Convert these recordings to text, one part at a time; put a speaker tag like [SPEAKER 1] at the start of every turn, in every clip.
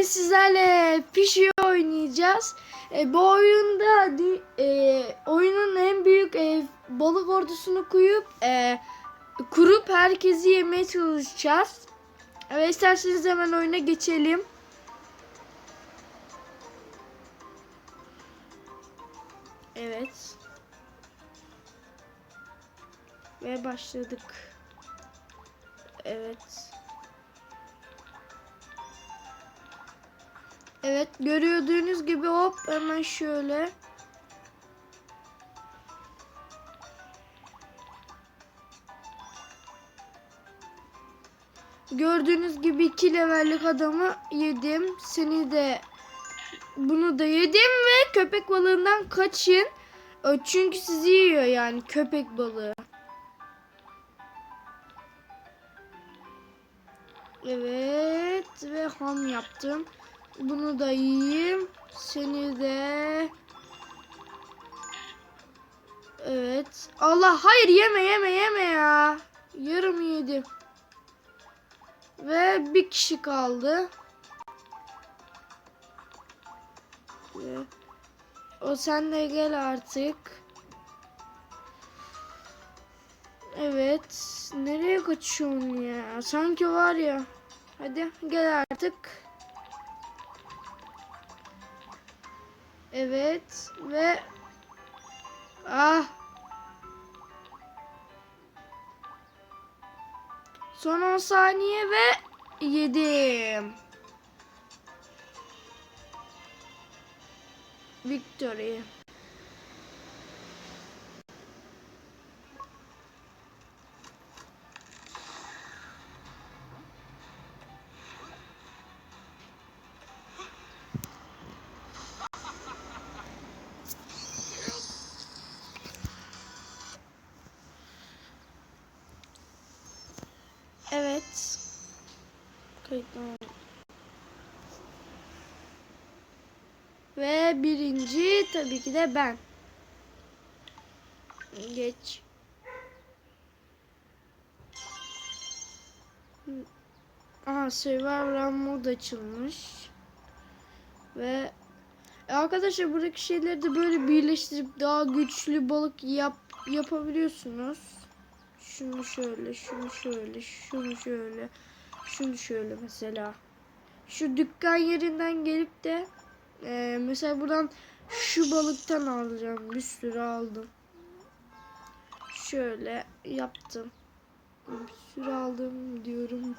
[SPEAKER 1] Bugün sizlerle Fishy oynayacağız. E, bu oyunda e, oyunun en büyük e, balık ordusunu koyup e, kurup herkesi yemeye çalışacağız. Evet isterseniz hemen oyuna geçelim. Evet. Ve başladık. Evet. Evet gördüğünüz gibi hop hemen şöyle. Gördüğünüz gibi iki levellik adamı yedim. Seni de bunu da yedim ve köpek balığından kaçın. Çünkü sizi yiyor yani köpek balığı. Evet ve ham yaptım. Bunu da yiyeyim. Seni de. Evet. Allah hayır yeme yeme yeme ya. Yarım yedim. Ve bir kişi kaldı. O sen de gel artık. Evet. Nereye kaçıyorsun ya? Sanki var ya. Hadi gel artık. Evet ve ah Son 10 saniye ve yedim. Victory. Evet. Kayıtlı. Ve birinci tabii ki de ben. Geç. Aha Survivor mod açılmış. Ve e, arkadaşlar buradaki şeyleri de böyle birleştirip daha güçlü balık yap yapabiliyorsunuz. Şunu şöyle, şunu şöyle, şunu şöyle, şunu şöyle mesela. Şu dükkan yerinden gelip de e, mesela buradan şu balıktan alacağım. Bir sürü aldım. Şöyle yaptım. Bir sürü aldım diyorum.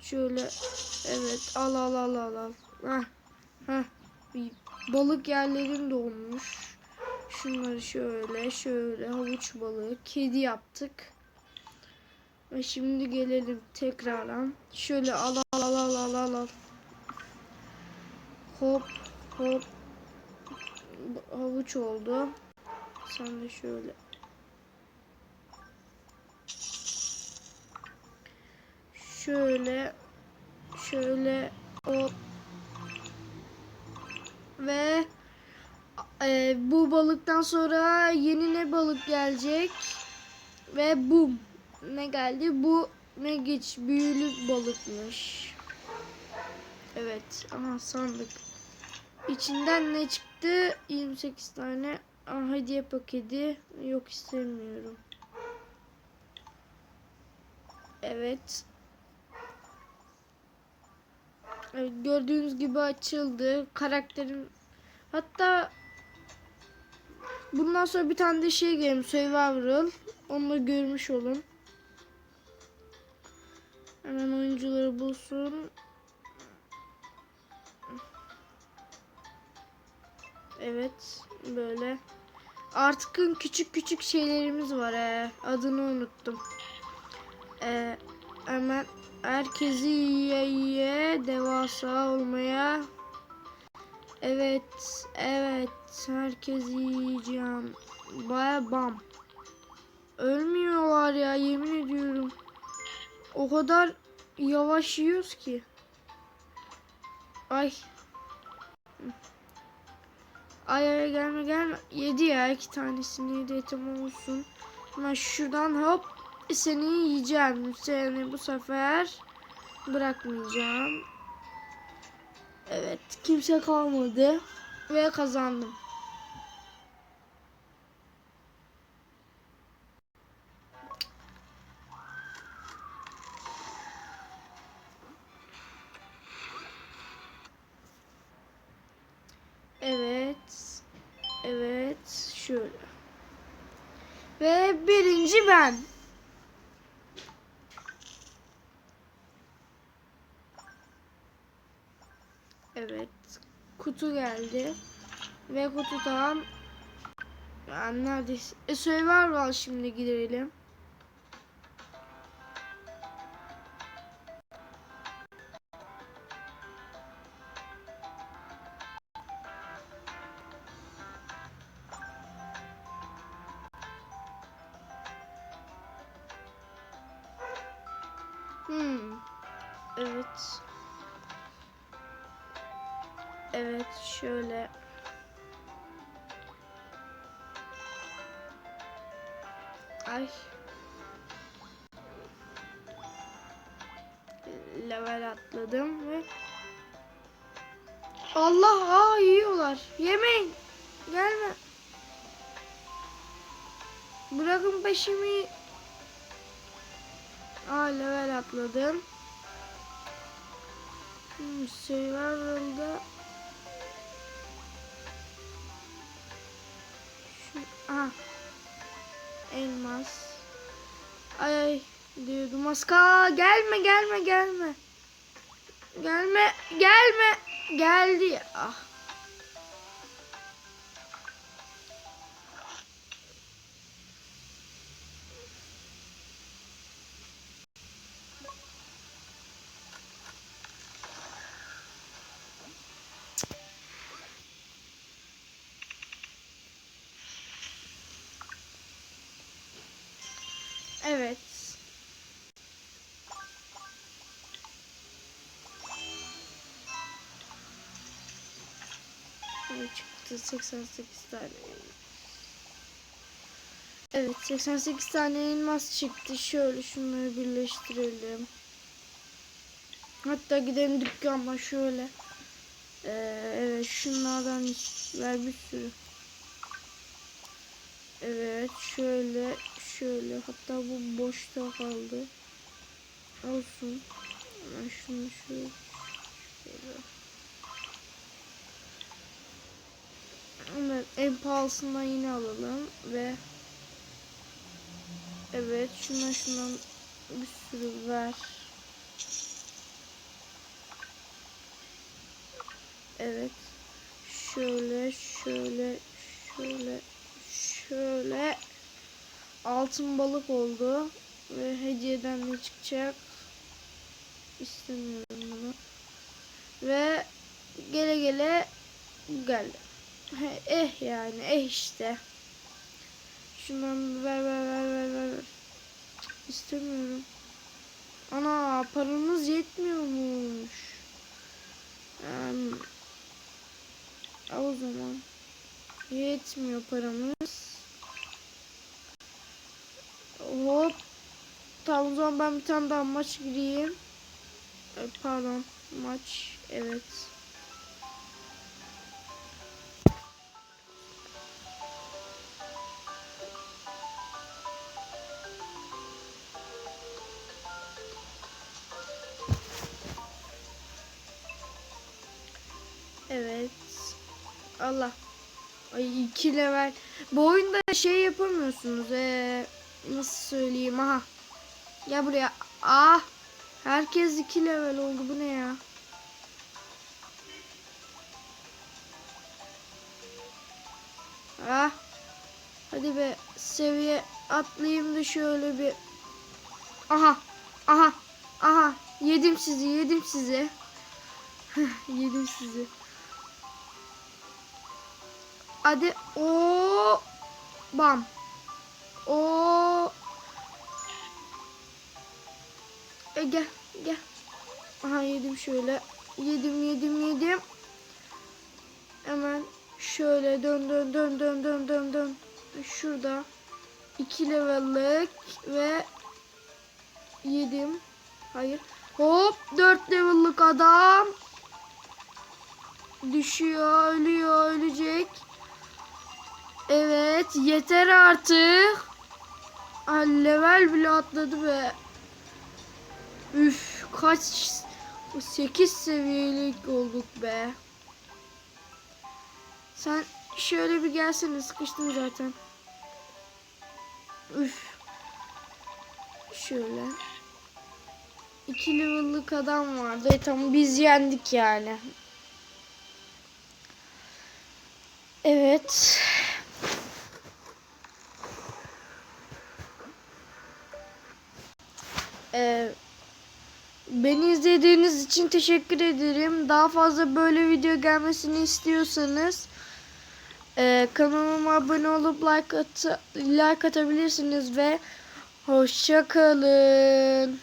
[SPEAKER 1] Şöyle evet al al al al al. Heh, heh. Balık yerlerim dolmuş. Şunları şöyle şöyle havuç balığı kedi yaptık. Ve şimdi gelelim tekrardan. Şöyle al al al al al al. Hop hop. Havuç oldu. Sen de şöyle. Şöyle şöyle hop. Ve e, bu balıktan sonra yeni ne balık gelecek? Ve bu ne geldi? Bu ne geç büyülü balıkmış. Evet. Aha sandık. İçinden ne çıktı? 28 tane. Aha, hediye paketi. Yok istemiyorum. Evet. Evet, gördüğünüz gibi açıldı. Karakterim hatta bundan sonra bir tane de şey gelim Survival. Onu da görmüş olun. Hemen oyuncuları bulsun. Evet böyle. Artıkın küçük küçük şeylerimiz var. He. Adını unuttum. Ee, hemen herkesi yiye yiye devasa olmaya. Evet, evet. Herkesi yiyeceğim. Baya bam. Ölmüyorlar ya yemin ediyorum. O kadar yavaş yiyoruz ki. Ay. Ay ay gelme gelme. Yedi ya iki tanesini yedi tamam olsun. Hemen şuradan hop seni yiyeceğim. Seni bu sefer bırakmayacağım. Evet kimse kalmadı ve kazandım. Evet. Evet. Şöyle. Ve birinci ben. Evet. Kutu geldi. Ve kutudan yani neredeyse e, Survival şimdi gidelim. Hmm. Evet. Evet şöyle. Ay. Level atladım ve Allah aa yiyorlar. Yemeyin. Gelme. Bırakın peşimi. Aa level atladım. Hmm, Survival'da Şu, aha. Elmas. Ay ay diyordum aska gelme gelme gelme. Gelme gelme. Geldi. Ah. Evet. Çıktı? 88 tane. Evet 88 tane elmas çıktı. Şöyle şunları birleştirelim. Hatta gidelim dükkana şöyle. Ee, evet şunlardan ver bir sürü. Evet şöyle şöyle hatta bu boşta kaldı. Olsun. Hemen şunu şöyle. şöyle. Evet en pahalısından yine alalım ve Evet şundan şundan bir sürü ver. Evet. Şöyle şöyle şöyle şöyle altın balık oldu ve hediyeden ne çıkacak? İstemiyorum bunu. Ve gele gele geldi. Eh yani eh işte. Şundan ver ver ver ver ver ver. İstemiyorum. Ana paramız yetmiyormuş. Um, o zaman. Yetmiyor paramız Hop. Tamam o zaman ben bir tane daha maç gireyim. E, Pardon. Maç. Evet. Evet. Allah. Ay iki level. Bu oyunda şey yapamıyorsunuz. Ee, nasıl söyleyeyim aha. Ya buraya. Ah. Herkes iki level oldu. Bu ne ya? Ah. Hadi be seviye atlayayım da şöyle bir. Aha. Aha. Aha. Yedim sizi. Yedim sizi. yedim sizi. Hadi. O bam. O e, gel gel. Aha yedim şöyle. Yedim yedim yedim. Hemen şöyle dön dön dön dön dön dön dön. Şurada iki level'lık ve yedim. Hayır. Hop 4 level'lık adam. düşüyor, ölüyor, ölecek. Evet, yeter artık. Aa, level bile atladı be. Üf, kaç 8 seviyelik olduk be. Sen şöyle bir gelsene sıkıştım zaten. Üf. Şöyle. İki level'lık adam vardı. E tamam biz yendik yani. Evet. Ee, beni izlediğiniz için teşekkür ederim. Daha fazla böyle video gelmesini istiyorsanız e, kanalıma abone olup like, at like atabilirsiniz ve hoşça kalın.